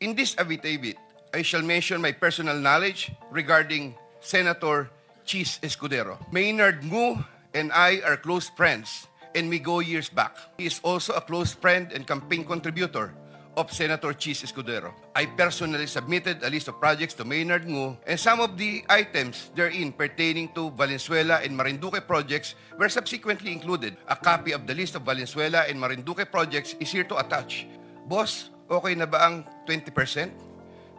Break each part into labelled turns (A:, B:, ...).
A: In this affidavit, I shall mention my personal knowledge regarding Senator Chis Escudero. Maynard Ngu and I are close friends and we go years back. He is also a close friend and campaign contributor of Senator Chis Escudero. I personally submitted a list of projects to Maynard Ngu and some of the items therein pertaining to Valenzuela and Marinduque projects were subsequently included. A copy of the list of Valenzuela and Marinduque projects is here to attach. Boss, okay na ba ang 20%?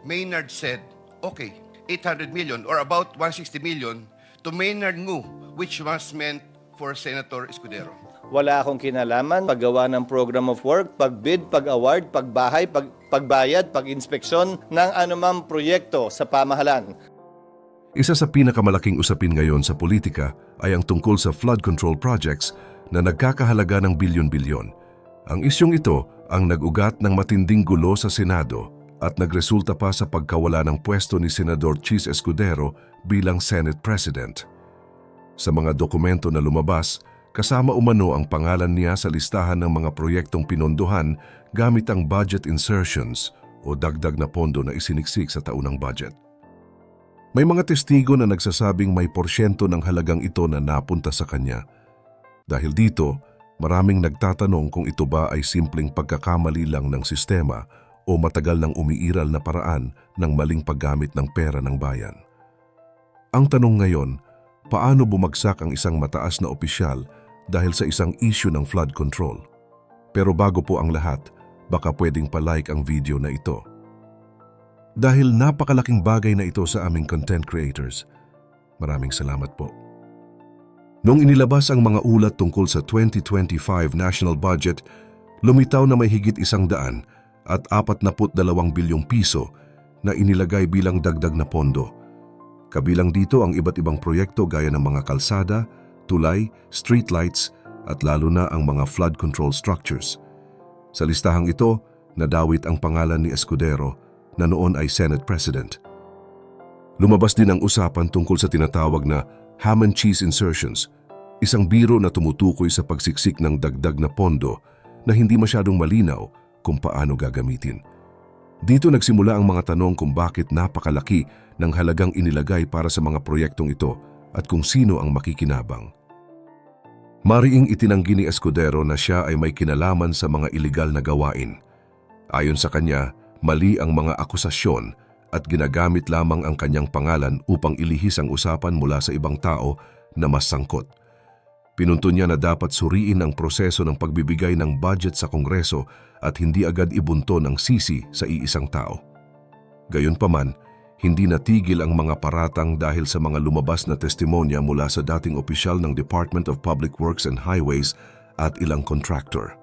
A: Maynard said, okay, 800 million or about 160 million to Maynard Ngu, which was meant for Senator Escudero.
B: Wala akong kinalaman, paggawa ng program of work, pagbid, pag-award, pagbahay, pag pagbayad, pag-inspeksyon ng anumang proyekto sa pamahalan.
C: Isa sa pinakamalaking usapin ngayon sa politika ay ang tungkol sa flood control projects na nagkakahalaga ng bilyon-bilyon. Ang isyong ito ang nag-ugat ng matinding gulo sa Senado at nagresulta pa sa pagkawala ng pwesto ni Senador Chis Escudero bilang Senate President. Sa mga dokumento na lumabas, kasama umano ang pangalan niya sa listahan ng mga proyektong pinondohan gamit ang budget insertions o dagdag na pondo na isiniksik sa taunang budget. May mga testigo na nagsasabing may porsyento ng halagang ito na napunta sa kanya. Dahil dito, maraming nagtatanong kung ito ba ay simpleng pagkakamali lang ng sistema o matagal nang umiiral na paraan ng maling paggamit ng pera ng bayan. Ang tanong ngayon, paano bumagsak ang isang mataas na opisyal dahil sa isang issue ng flood control? Pero bago po ang lahat, baka pwedeng palike ang video na ito. Dahil napakalaking bagay na ito sa aming content creators. Maraming salamat po. Noong inilabas ang mga ulat tungkol sa 2025 national budget, lumitaw na may higit isang daan at 42 bilyong piso na inilagay bilang dagdag na pondo. Kabilang dito ang iba't ibang proyekto gaya ng mga kalsada, tulay, streetlights at lalo na ang mga flood control structures. Sa listahang ito, nadawit ang pangalan ni Escudero na noon ay Senate President. Lumabas din ang usapan tungkol sa tinatawag na ham and cheese insertions, isang biro na tumutukoy sa pagsiksik ng dagdag na pondo na hindi masyadong malinaw kung paano gagamitin. Dito nagsimula ang mga tanong kung bakit napakalaki ng halagang inilagay para sa mga proyektong ito at kung sino ang makikinabang. Mariing itinanggi ni Escudero na siya ay may kinalaman sa mga iligal na gawain. Ayon sa kanya, mali ang mga akusasyon at ginagamit lamang ang kanyang pangalan upang ilihis ang usapan mula sa ibang tao na mas sangkot. Pinunto niya na dapat suriin ang proseso ng pagbibigay ng budget sa Kongreso at hindi agad ibunto ng sisi sa iisang tao. Gayunpaman, hindi natigil ang mga paratang dahil sa mga lumabas na testimonya mula sa dating opisyal ng Department of Public Works and Highways at ilang contractor.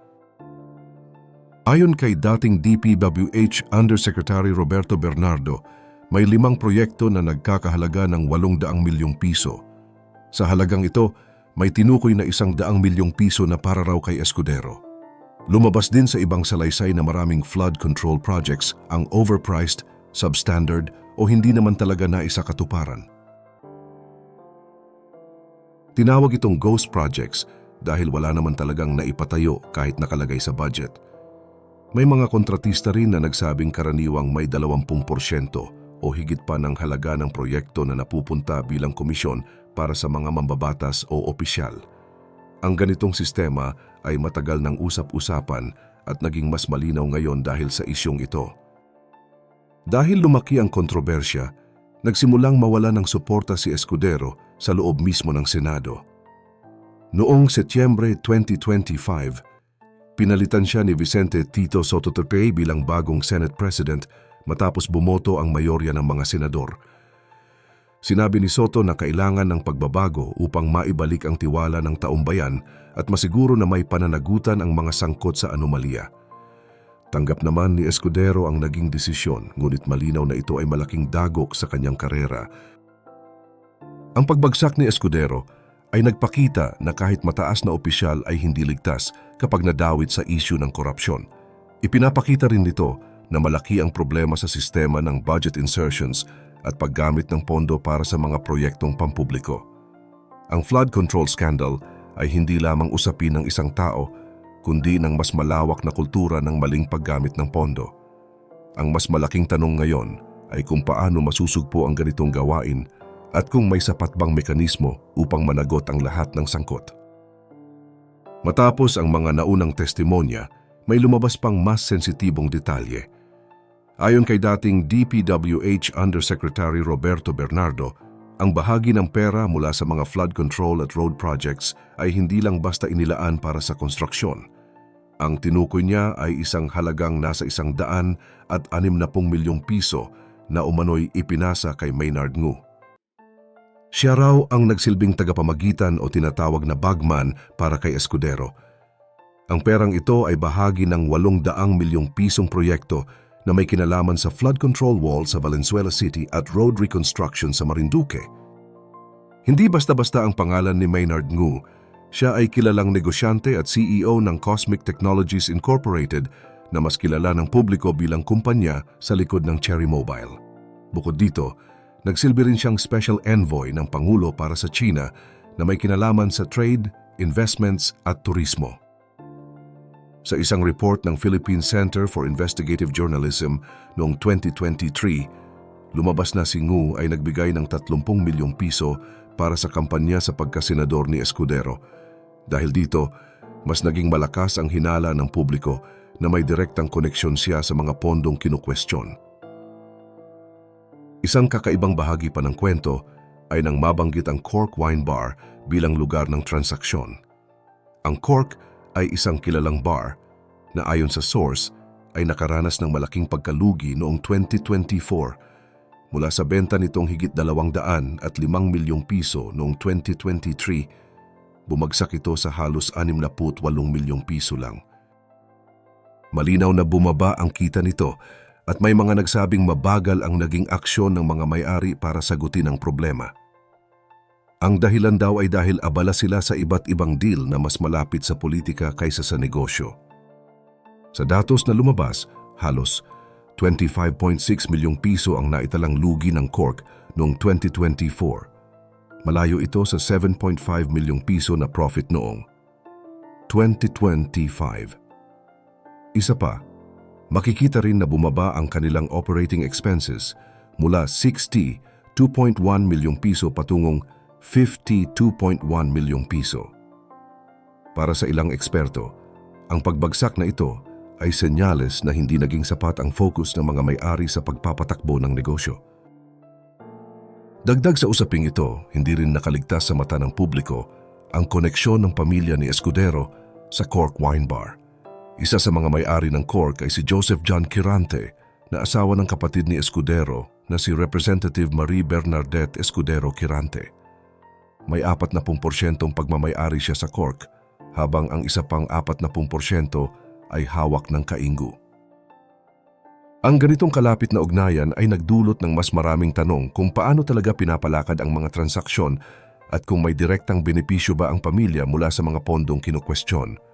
C: Ayon kay dating DPWH Undersecretary Roberto Bernardo, may limang proyekto na nagkakahalaga ng 800 milyong piso. Sa halagang ito, may tinukoy na isang daang milyong piso na para raw kay Escudero. Lumabas din sa ibang salaysay na maraming flood control projects ang overpriced, substandard o hindi naman talaga naisa katuparan. Tinawag itong ghost projects dahil wala naman talagang naipatayo kahit nakalagay sa budget. May mga kontratista rin na nagsabing karaniwang may 20% o higit pa ng halaga ng proyekto na napupunta bilang komisyon para sa mga mambabatas o opisyal. Ang ganitong sistema ay matagal ng usap-usapan at naging mas malinaw ngayon dahil sa isyong ito. Dahil lumaki ang kontrobersya, nagsimulang mawala ng suporta si Escudero sa loob mismo ng Senado. Noong Setyembre 2025, pinalitan siya ni Vicente Tito Soto Terpey bilang bagong Senate President matapos bumoto ang mayorya ng mga senador. Sinabi ni Soto na kailangan ng pagbabago upang maibalik ang tiwala ng taumbayan at masiguro na may pananagutan ang mga sangkot sa anomalya. Tanggap naman ni Escudero ang naging desisyon ngunit malinaw na ito ay malaking dagok sa kanyang karera. Ang pagbagsak ni Escudero ay nagpakita na kahit mataas na opisyal ay hindi ligtas kapag nadawit sa isyu ng korupsyon. Ipinapakita rin nito na malaki ang problema sa sistema ng budget insertions at paggamit ng pondo para sa mga proyektong pampubliko. Ang flood control scandal ay hindi lamang usapin ng isang tao, kundi ng mas malawak na kultura ng maling paggamit ng pondo. Ang mas malaking tanong ngayon ay kung paano masusugpo ang ganitong gawain at kung may sapat bang mekanismo upang managot ang lahat ng sangkot. Matapos ang mga naunang testimonya, may lumabas pang mas sensitibong detalye. Ayon kay dating DPWH Undersecretary Roberto Bernardo, ang bahagi ng pera mula sa mga flood control at road projects ay hindi lang basta inilaan para sa konstruksyon. Ang tinukoy niya ay isang halagang nasa isang daan at anim na milyong piso na umano'y ipinasa kay Maynard Ngu. Siya raw ang nagsilbing tagapamagitan o tinatawag na bagman para kay Escudero. Ang perang ito ay bahagi ng 800 milyong pisong proyekto na may kinalaman sa flood control wall sa Valenzuela City at road reconstruction sa Marinduque. Hindi basta-basta ang pangalan ni Maynard Ngu, siya ay kilalang negosyante at CEO ng Cosmic Technologies Incorporated na mas kilala ng publiko bilang kumpanya sa likod ng Cherry Mobile. Bukod dito, nagsilbi rin siyang special envoy ng Pangulo para sa China na may kinalaman sa trade, investments at turismo. Sa isang report ng Philippine Center for Investigative Journalism noong 2023, lumabas na si Ngu ay nagbigay ng 30 milyong piso para sa kampanya sa pagkasenador ni Escudero. Dahil dito, mas naging malakas ang hinala ng publiko na may direktang koneksyon siya sa mga pondong kinukwestiyon. Isang kakaibang bahagi pa ng kwento ay nang mabanggit ang Cork Wine Bar bilang lugar ng transaksyon. Ang Cork ay isang kilalang bar na ayon sa source ay nakaranas ng malaking pagkalugi noong 2024 mula sa benta nitong higit dalawang daan at limang milyong piso noong 2023, bumagsak ito sa halos 68 milyong piso lang. Malinaw na bumaba ang kita nito at may mga nagsabing mabagal ang naging aksyon ng mga may-ari para sagutin ang problema. Ang dahilan daw ay dahil abala sila sa iba't ibang deal na mas malapit sa politika kaysa sa negosyo. Sa datos na lumabas, halos 25.6 milyong piso ang naitalang lugi ng Cork noong 2024. Malayo ito sa 7.5 milyong piso na profit noong 2025. Isa pa, makikita rin na bumaba ang kanilang operating expenses mula 60 2.1 milyong piso patungong 52.1 milyong piso. Para sa ilang eksperto, ang pagbagsak na ito ay senyales na hindi naging sapat ang focus ng mga may-ari sa pagpapatakbo ng negosyo. Dagdag sa usaping ito, hindi rin nakaligtas sa mata ng publiko ang koneksyon ng pamilya ni Escudero sa Cork Wine Bar. Isa sa mga may-ari ng Cork ay si Joseph John Kirante na asawa ng kapatid ni Escudero na si Representative Marie Bernadette Escudero Kirante. May 40% pagmamay-ari siya sa Cork habang ang isa pang 40% ay hawak ng kainggo. Ang ganitong kalapit na ugnayan ay nagdulot ng mas maraming tanong kung paano talaga pinapalakad ang mga transaksyon at kung may direktang benepisyo ba ang pamilya mula sa mga pondong kinukwestiyon.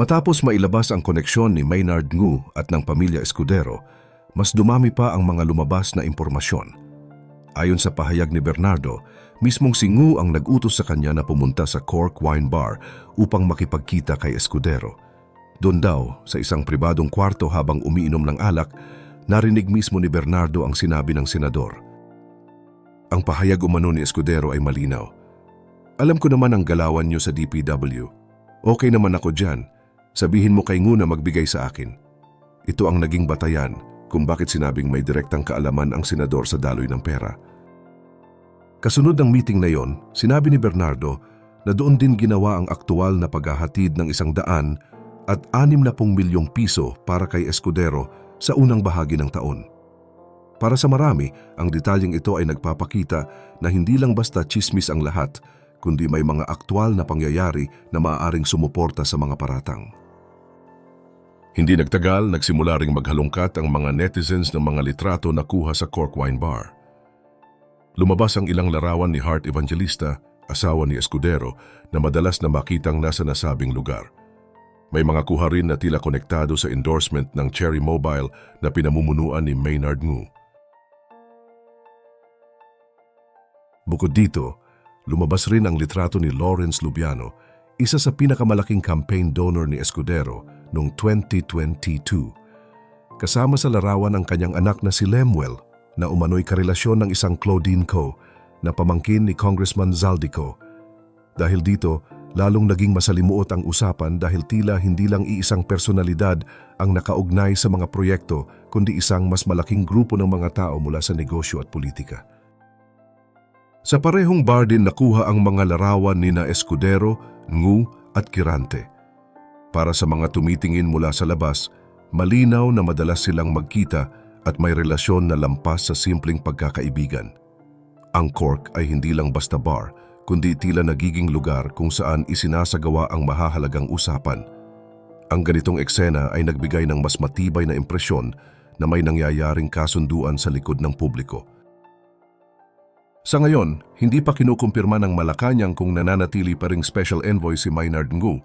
C: Matapos mailabas ang koneksyon ni Maynard Ngu at ng pamilya Escudero, mas dumami pa ang mga lumabas na impormasyon. Ayon sa pahayag ni Bernardo, mismong si Ngu ang nag-utos sa kanya na pumunta sa Cork Wine Bar upang makipagkita kay Escudero. Doon daw, sa isang pribadong kwarto habang umiinom ng alak, narinig mismo ni Bernardo ang sinabi ng senador. Ang pahayag umano ni Escudero ay malinaw. Alam ko naman ang galawan niyo sa DPW. Okay naman ako dyan. Sabihin mo kay Ngu na magbigay sa akin. Ito ang naging batayan kung bakit sinabing may direktang kaalaman ang senador sa daloy ng pera. Kasunod ng meeting na yon, sinabi ni Bernardo na doon din ginawa ang aktual na paghahatid ng isang daan at anim na pong milyong piso para kay Escudero sa unang bahagi ng taon. Para sa marami, ang detalyeng ito ay nagpapakita na hindi lang basta chismis ang lahat, kundi may mga aktwal na pangyayari na maaaring sumuporta sa mga paratang. Hindi nagtagal, nagsimula ring maghalongkat ang mga netizens ng mga litrato na kuha sa Cork Wine Bar. Lumabas ang ilang larawan ni Hart Evangelista, asawa ni Escudero, na madalas na makitang nasa nasabing lugar. May mga kuha rin na tila konektado sa endorsement ng Cherry Mobile na pinamumunuan ni Maynard Ngu. Bukod dito, lumabas rin ang litrato ni Lawrence Lubiano, isa sa pinakamalaking campaign donor ni Escudero noong 2022. kasama sa larawan ang kanyang anak na si Lemuel na umano'y karelasyon ng isang Claudine Co na pamangkin ni Congressman Zaldico. Dahil dito, lalong naging masalimuot ang usapan dahil tila hindi lang iisang personalidad ang nakaugnay sa mga proyekto kundi isang mas malaking grupo ng mga tao mula sa negosyo at politika. Sa parehong bar din nakuha ang mga larawan ni na Escudero, Ngu at Kirante. Para sa mga tumitingin mula sa labas, malinaw na madalas silang magkita at may relasyon na lampas sa simpleng pagkakaibigan. Ang Cork ay hindi lang basta bar, kundi tila nagiging lugar kung saan isinasagawa ang mahahalagang usapan. Ang ganitong eksena ay nagbigay ng mas matibay na impresyon na may nangyayaring kasunduan sa likod ng publiko. Sa ngayon, hindi pa kinukumpirma ng Malacanang kung nananatili pa ring special envoy si Maynard Ngu.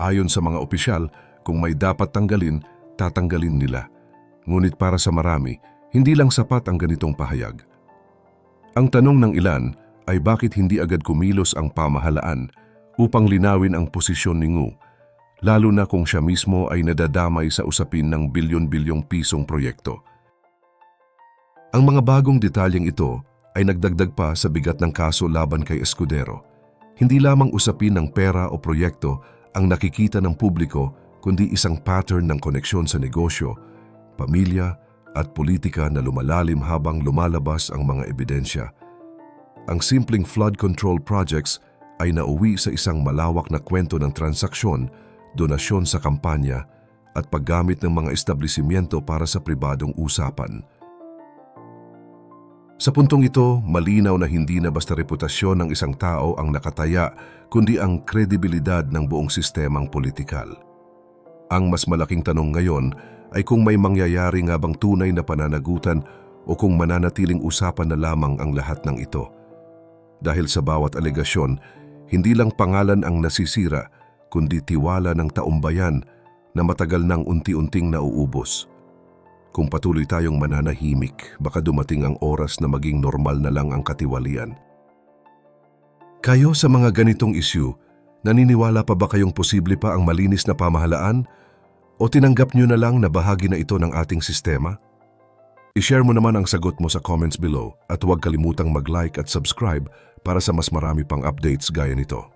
C: Ayon sa mga opisyal, kung may dapat tanggalin, tatanggalin nila. Ngunit para sa marami, hindi lang sapat ang ganitong pahayag. Ang tanong ng ilan ay bakit hindi agad kumilos ang pamahalaan upang linawin ang posisyon ni Ngu, lalo na kung siya mismo ay nadadamay sa usapin ng bilyon-bilyong pisong proyekto. Ang mga bagong detalyeng ito ay nagdagdag pa sa bigat ng kaso laban kay Escudero. Hindi lamang usapin ng pera o proyekto ang nakikita ng publiko kundi isang pattern ng koneksyon sa negosyo, pamilya at politika na lumalalim habang lumalabas ang mga ebidensya. Ang simpleng flood control projects ay nauwi sa isang malawak na kwento ng transaksyon, donasyon sa kampanya at paggamit ng mga establishmento para sa pribadong usapan. Sa puntong ito, malinaw na hindi na basta reputasyon ng isang tao ang nakataya, kundi ang kredibilidad ng buong sistemang politikal. Ang mas malaking tanong ngayon ay kung may mangyayari nga bang tunay na pananagutan o kung mananatiling usapan na lamang ang lahat ng ito. Dahil sa bawat alegasyon, hindi lang pangalan ang nasisira, kundi tiwala ng taumbayan na matagal nang unti-unting nauubos. Kung patuloy tayong mananahimik, baka dumating ang oras na maging normal na lang ang katiwalian. Kayo sa mga ganitong issue, naniniwala pa ba kayong posible pa ang malinis na pamahalaan? O tinanggap nyo na lang na bahagi na ito ng ating sistema? I-share mo naman ang sagot mo sa comments below at huwag kalimutang mag-like at subscribe para sa mas marami pang updates gaya nito.